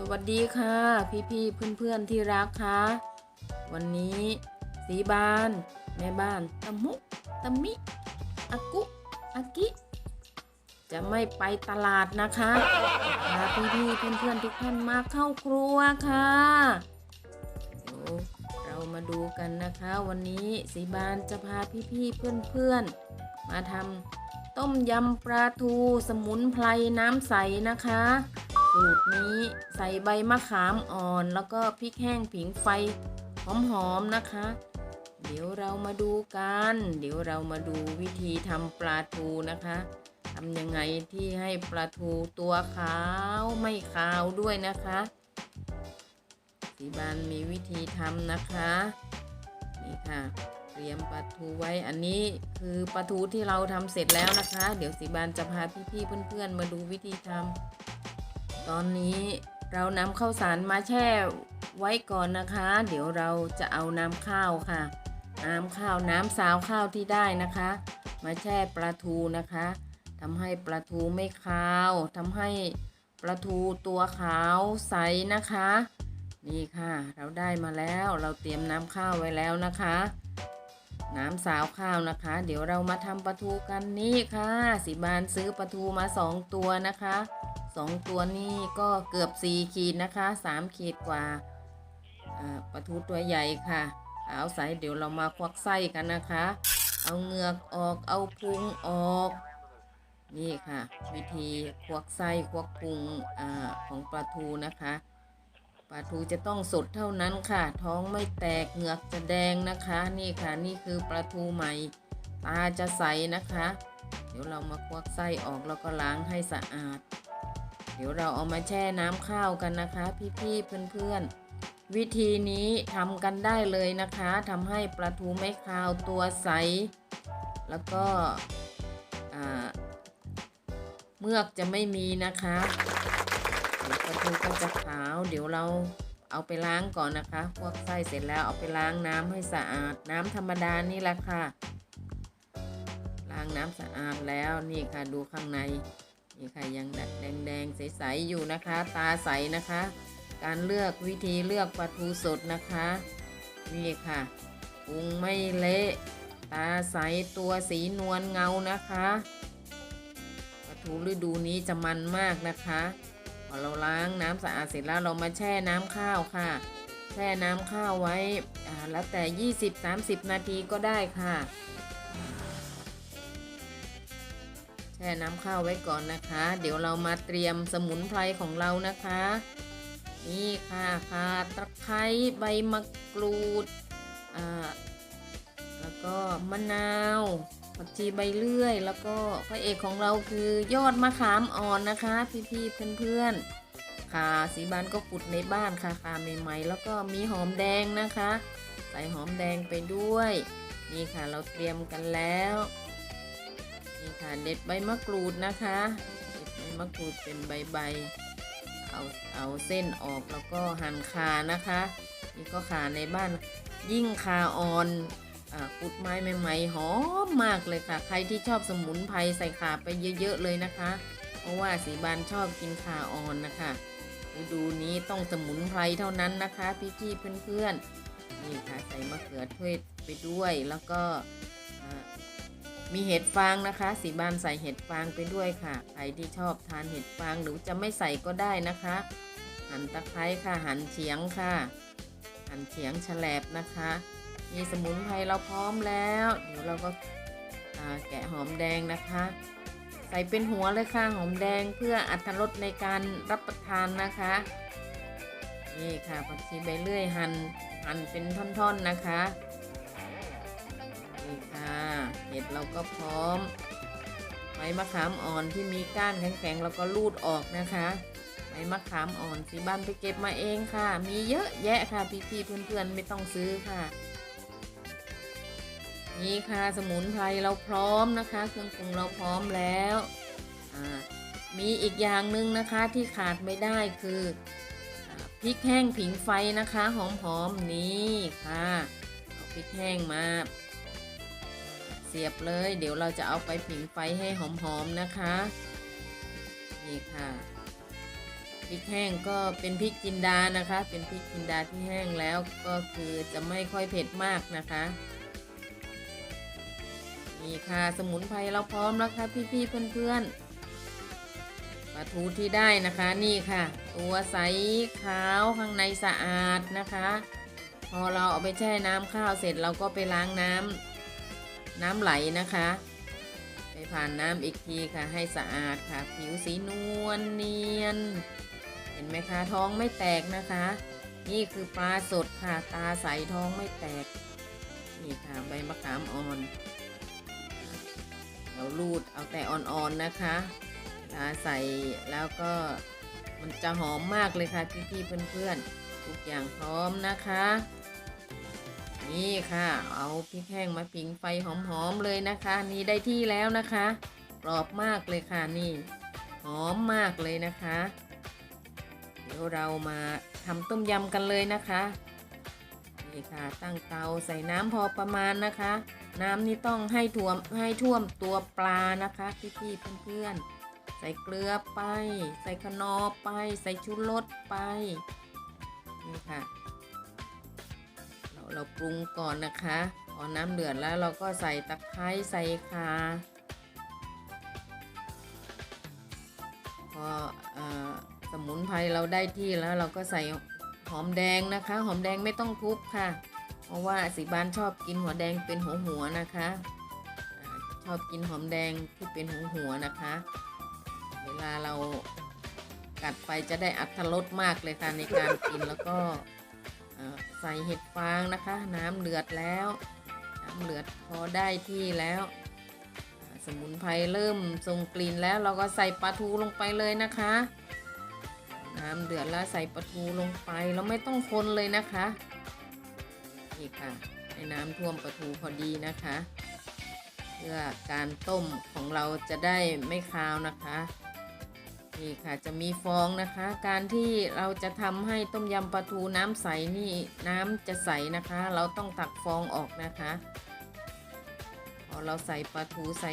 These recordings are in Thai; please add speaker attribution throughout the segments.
Speaker 1: สวัสดีค่ะ พี่พี่เพื่อนเพื่อนๆที่รักค่ะ วันนี้สีบาน แม่บ้านตะมุตะมิอากุอากิ จะไม่ไปตลาดนะคะพาพี่พี่เพื่อนเพื่อนๆทุกท่านมาเข้าครัวค่ะเดี๋ยวเรามาดูกันนะคะ วันนี้สีบานจะพาพี่พี่เพื่อนเพื่อนๆมาทำต้มยำปลาทูสมุนไพรน้ำใสนะคะ สูตรนี้ใส่ใบมะขามอ่อน แล้วก็พริกแห้งผิงไฟหอมๆนะคะ เดี๋ยวเรามาดูกัน เดี๋ยวเรามาดูวิธีทำปลาทูนะคะทำยังไงที่ให้ปลาทูตัวขาวไม่ขาวด้วยนะคะสีบานมีวิธีทำนะคะนี่ค่ะเตรียมปลาทูไว้อันนี้คือปลาทูที่เราทำเสร็จแล้วนะคะ เดี๋ยวสีบานจะพาพี่ๆเพื่อนๆมาดูวิธีทำ ตอนนี้เรานำข้าวสารมาแช่ไว้ก่อนนะคะ เดี๋ยวเราจะเอาน้ำข้าวค่ะ น้ำข้าวน้ำสาวข้าวที่ได้นะคะ มาแช่ปลาทูนะคะทำให้ปลาทูไม่คาวทำให้ปลาทูตัวขาวใสนะคะ นี่ค่ะ เราได้มาแล้วเราเตรียมน้ำข้าวไว้แล้วนะคะ น้ำสาวข้าวนะคะ เดี๋ยวเรามาทำปลาทูกันนี่ค่ะ สิบานซื้อปลาทูมาสองตัวนะคะ สองตัวนี่ก็เกือบสี่ขีดนะคะสามขีดกว่าปลาทูตัวใหญ่ค่ะเอาใส่เดี๋ยวเรามาควักไส้กันนะคะ เอาเหงือกออกเอาพุงออก นี่ค่ะ วิธีควักไส้ควักพุงอของปลาทูนะคะปลาทูจะต้องสดเท่านั้นค่ะ ท้องไม่แตกเหงือกจะแดงนะคะ นี่ค่ะนี่คือปลาทูใหม่ตาจะใสนะคะ เดี๋ยวเรามาควักไส้ออกแล้วก็ล้างให้สะอาด เดี๋ยวเราเอามาแช่น้ำข้าวกันนะคะ พี่ๆเพื่อนๆ วิธีนี้ทำกันได้เลยนะคะทำให้ปลาทูไม่คาวตัวใส แล้วก็เมือกจะไม่มีนะคะปลาทูก็จะขาว เดี๋ยวเราเอาไปล้างก่อนนะคะ พวกไส้เสร็จแล้วเอาไปล้างน้ำให้สะอาด น้ำธรรมดานี่แหละค่ะ ล้างน้ำสะอาดแล้วนี่ค่ะดูข้างใน นี่ค่ะยังแดงแดงๆใสๆอยู่นะคะ ตาใสนะคะ การเลือกวิธีเลือกปลาทูสดนะคะ นี่ค่ะปรุงไม่เละตาใสตัวสีนวลเงานะคะปลาทูฤดูนี้จะมันมากนะคะพอเราล้างน้ำสะอาดเสร็จแล้วเรามาแช่น้ำข้าวค่ะ แช่น้ำข้าวไว้แล้วแต่ 20-30 นาทีก็ได้ค่ะ ช่น้ำข้าวไว้ก่อนนะคะ เดี๋ยวเรามาเตรียมสมุนไพรของเรานะคะ นี่ค่ะค่ะตะไคร้ใบมะกรูดอ่าแล้วก็มะนาวผักชีใบเลื่อย แล้วก็พระเอกของเราคือยอดมะขามอ่อนนะคะ พี่ๆเพื่อนๆค่ะสีบานก็ขุดในบ้านค่ะค่ะใหม่ๆแล้วก็มีหอมแดงนะคะ ใส่หอมแดงไปด้วย นี่ค่ะเราเตรียมกันแล้ว นี่ค่ะเด็ดใบมะกรูดนะคะเด็ดใบมะกรูดเป็นใบใบๆเอาเอาเส้นออกแล้วก็หั่นขานะคะ นี่ก็ขาในบ้านยิ่งขาอ่อนอ่าขุดไม้ใหม่ๆหอมมากเลยค่ะ ใครที่ชอบสมุนไพรใส่ขาไปเยอะๆเลยนะคะ เพราะว่าสีบานชอบกินขาอ่อนนะคะฤดูนี้ต้องสมุนไพรเท่านั้นนะคะ พี่ๆเพื่อนๆนี่ค่ะใส่มะเขือเทศไปด้วยแล้วก็ มีเห็ดฟางนะคะสีบานใส่เห็ดฟางไปด้วยค่ะใครที่ชอบทานเห็ดฟางหรือจะไม่ใส่ก็ได้นะคะ หั่นตะไคร้ค่ะหั่นเฉียงค่ะ หั่นเฉียงแฉลบนะคะ มีสมุนไพรเราพร้อมแล้ว เดี๋ยวเราก็าแกะหอมแดงนะคะ ใส่เป็นหัวเลยค่ะหอมแดงเพื่ออัตรสในการรับประทานนะคะนี่ค่ะผักชีใบเลื่อยหั่นหั่นเป็นท่อนๆนะคะ นี่ค่ะเห็ดเราก็พร้อมใบมะขามอ่อนที่มีก้านแข็งๆเราก็ลูดออกนะคะใบมะขามอ่อนสีบ้านไปเก็บมาเองค่ะ มีเยอะแยะค่ะพี่ๆเพื่อนๆไม่ต้องซื้อค่ะนี่ค่ะสมุนไพรเราพร้อมนะคะเครื่องปรุงเราพร้อมแล้วมีอีกอย่างหนึ่งนะคะที่ขาดไม่ได้คืออพริกแห้งผิงไฟนะคะ หอมๆนี่ค่ะเอาพริกแห้งมา เสียบเลย เดี๋ยวเราจะเอาไปผิงไฟให้หอมๆนะคะ นี่ค่ะพริกแห้งก็เป็นพริกจินดานะคะ เป็นพริกจินดาที่แห้งแล้วก็คือจะไม่ค่อยเผ็ดมากนะคะ นี่ค่ะสมุนไพรเราพร้อมแล้วค่ะพี่ๆเพื่อนๆปลาทูที่ได้นะคะนี่ค่ะ ตัวใสขาวข้างในสะอาดนะคะ พอเราเอาไปแช่น้ำข้าวเสร็จเราก็ไปล้างน้ำ น้ำไหลนะคะ ไปผ่านน้ำอีกทีค่ะ ให้สะอาดค่ะ ผิวสีนวลเนียน เห็นไหมคะ ท้องไม่แตกนะคะ นี่คือปลาสดค่ะ ตาใสท้องไม่แตก นี่ค่ะใบมะขามอ่อนเราลูดเอาแต่อ่อนๆนะคะเวลาใส่แล้วก็มันจะหอมมากเลยค่ะพี่ๆเพื่อนๆ ทุกอย่างพร้อมนะคะ นี่ค่ะ เอาพริกแห้งมาผิงไฟหอมๆเลยนะคะ นี่ได้ที่แล้วนะคะกรอบมากเลยค่ะนี่ หอมมากเลยนะคะ เดี๋ยวเรามาทำต้มยำกันเลยนะคะ นี่ค่ะ ตั้งเตาใส่น้ำพอประมาณนะคะ น้ำนี่ต้องให้ท่วมให้ท่วมตัวปลานะคะพี่ๆเพื่อนๆใส่เกลือไป ใส่ขนอไป ใส่ชูรสไปนี่ค่ะ เราปรุงก่อนนะคะพอน้ำเดือดแล้วเราก็ใส่ตะไคร้ใส่ข่าพออสมุนไพรเราได้ที่แล้วเราก็ใส่หอมแดงนะคะ หอมแดงไม่ต้องทุบค่ะ เพราะว่าสีบานชอบกินหัวแดงเป็นหัวหัวนะคะอาชอบกินหอมแดงที่เป็นหัวหัวนะคะ เวลาเรากัดไปจะได้อัตรสมากเลยค่ะในการกินแล้วก็ ใส่เห็ดฟางนะคะ น้ำเดือดแล้ว น้ำเดือดพอได้ที่แล้ว สมุนไพรเริ่มทรงกลิ่นแล้วเราก็ใส่ปลาทูลงไปเลยนะคะ น้ำเดือดแล้วใส่ปลาทูลงไปเราไม่ต้องคนเลยนะคะนี่ค่ะให้น้ำท่วมปลาทูพอดีนะคะ เพื่อการต้มของเราจะได้ไม่คาวนะคะ นี่ค่ะจะมีฟองนะคะ การที่เราจะทำให้ต้มยำปลาทูน้ำใสนี่น้ำจะใสนะคะ เราต้องตักฟองออกนะคะพอเราใส่ปลาทูใส่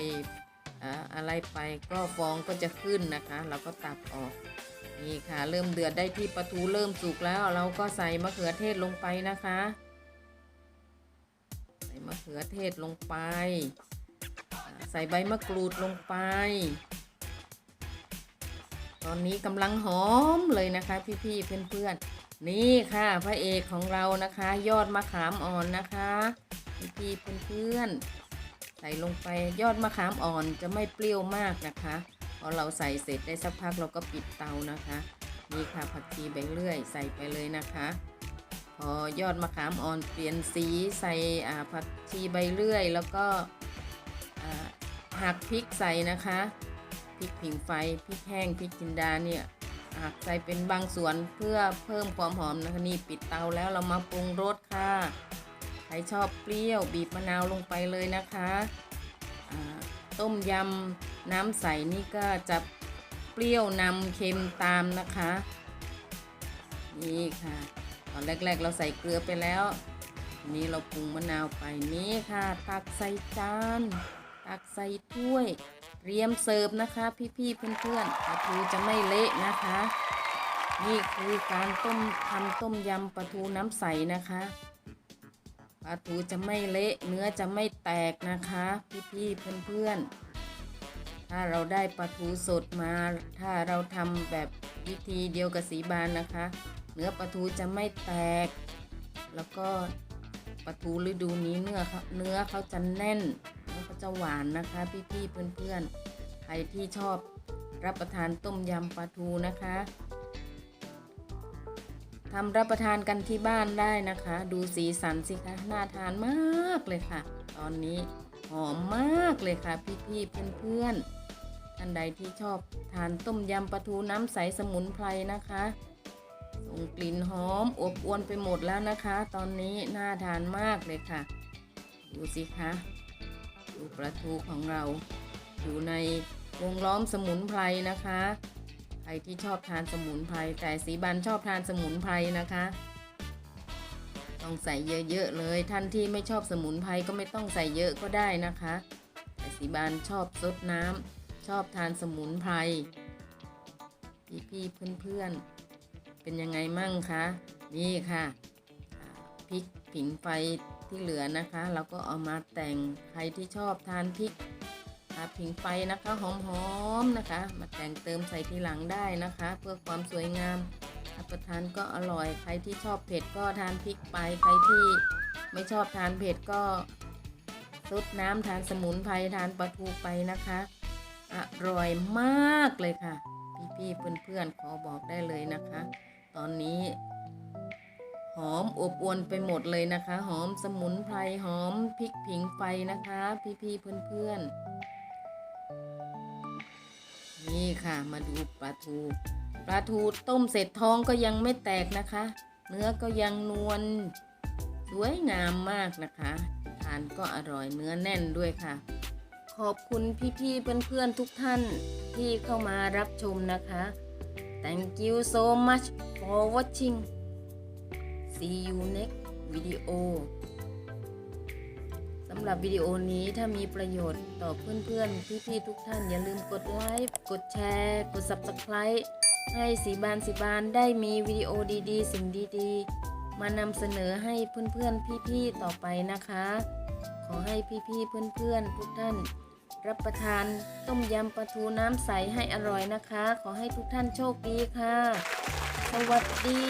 Speaker 1: อะไรไปก็ฟองก็จะขึ้นนะคะ เราก็ตักออกนี่ค่ะ เริ่มเดือดได้ที่ปลาทูเริ่มสุกแล้ว เราก็ใส่มะเขือเทศลงไปนะคะ ใส่มะเขือเทศลงไป ใส่ใบมะกรูดลงไป ตอนนี้กำลังหอมเลยนะคะ พี่ๆเพื่อนๆนี่ค่ะพระเอกของเรานะคะ ยอดมะขามอ่อนนะคะ พี่ๆเพื่อนๆใส่ลงไปยอดมะขามอ่อนจะไม่เปรี้ยวมากนะคะพอเราใส่เสร็จได้สักพักเราก็ปิดเตานะคะนี่ค่ะผักชีใบเลื่อยใส่ไปเลยนะคะ พอยอดมะขามอ่อนเปลี่ยนสีใส่ผักชีใบเลื่อย แล้วก็หักพริกใส่นะคะ ริกผิงไฟพริกแห้งพริกจินดาเนี่ยหักใส่เป็นบางส่วนเพื่อเพิ่มความหอมนะคะนี่ปิดเตาแล้วเรามาปรุงรสค่ะใครชอบเปรี้ยวบีบมะนาวลงไปเลยนะคะต้มยำน้ำใสนี่ก็จะเปรี้ยวนำเค็มตามนะคะ นี่ค่ะ ตอนแรกๆเราใส่เกลือไปแล้ว นี้เราปรุงมะนาวไปนี่ค่ะ ตักใส่จาน ตักใส่ถ้วย เตรียมเสิร์ฟนะคะ พี่ๆเพื่อนๆปลาทูจะไม่เละนะคะ นี่คือการต้มทำต้มยำปลาทูน้ำใสนะคะปลาทูจะไม่เละเนื้อจะไม่แตกนะคะ พี่ๆเพื่อนๆ ถ้าเราได้ปลาทูสดมา ถ้าเราทำแบบวิธีเดียวกับสีบานนะคะ เนื้อปลาทูจะไม่แตก แล้วก็ปลาทูฤดูนี้เนื้อเขาเนื้อเขาจะแน่น จะหวานนะคะ พี่ๆเพื่อนๆใครที่ชอบรับประทานต้มยำปลาทูนะคะทำรับประทานกันที่บ้านได้นะคะ ดูสีสันสิคะน่าทานมากเลยค่ะ ตอนนี้หอมมากเลยค่ะ พี่ๆเพื่อนๆท่านใดที่ชอบทานต้มยำปลาทูน้ำใสสมุนไพรนะคะส่งกลิ่นหอมอบอวนไปหมดแล้วนะคะ ตอนนี้น่าทานมากเลยค่ะ ดูสิคะ ดูปลาทูของเรา อยู่ในวงล้อมสมุนไพรนะคะ ใครที่ชอบทานสมุนไพรแต่สีบันชอบทานสมุนไพรนะคะ ต้องใส่เยอะๆเลย ท่านที่ไม่ชอบสมุนไพรก็ไม่ต้องใส่เยอะก็ได้นะคะแต่สีบานชอบซดน้ำชอบทานสมุนไพรพี่พี่เพื่อนๆเป็นยังไงมั่งคะนี่ค่ะพริกผิงไฟ ที่เหลือนะคะ เราก็เอามาแต่งใครที่ชอบทานพริกอ่าผิงไฟนะคะหอมๆนะคะ มาแต่งเติมใส่ทีหลังได้นะคะ เพื่อความสวยงามรับประทานก็อร่อย ใครที่ชอบเผ็ดก็ทานพริกไป ใครที่ไม่ชอบทานเผ็ดก็ซดน้ำทานสมุนไพรทานปลาทูไปนะคะ อร่อยมากเลยค่ะ พี่ๆเพื่อนๆขอบอกได้เลยนะคะ ตอนนี้ หอมอบอวนไปหมดเลยนะคะ หอมสมุนไพรหอมพริกผิงไฟนะคะ พี่ๆเพื่อนๆ นี่ค่ะมาดูปลาทูปลาทูต้มเสร็จท้องก็ยังไม่แตกนะคะ เนื้อก็ยังนวลสวยงามมากนะคะทานก็อร่อยเนื้อแน่นด้วยค่ะ ขอบคุณพี่ๆเพื่อนๆทุกท่านที่เข้ามารับชมนะคะ Thank you so much for watching See you next video สำหรับวิดีโอนี้ถ้ามีประโยชน์ต่อเพื่อนๆ พี่ๆ ทุกท่าน อย่าลืมกดไลค์กดแชร์ กด Subscribe ให้สีบานสีบานได้มีวิดีโอดีๆ สิ่งดีๆ มานำเสนอให้เพื่อนๆ พี่ๆ ต่อไปนะคะ ขอให้พี่ๆ เพื่อนๆ ทุกท่านรับประทานต้มยำปลาทูน้ำใสให้อร่อยนะคะ ขอให้ทุกท่านโชคดีค่ะ สวัสดี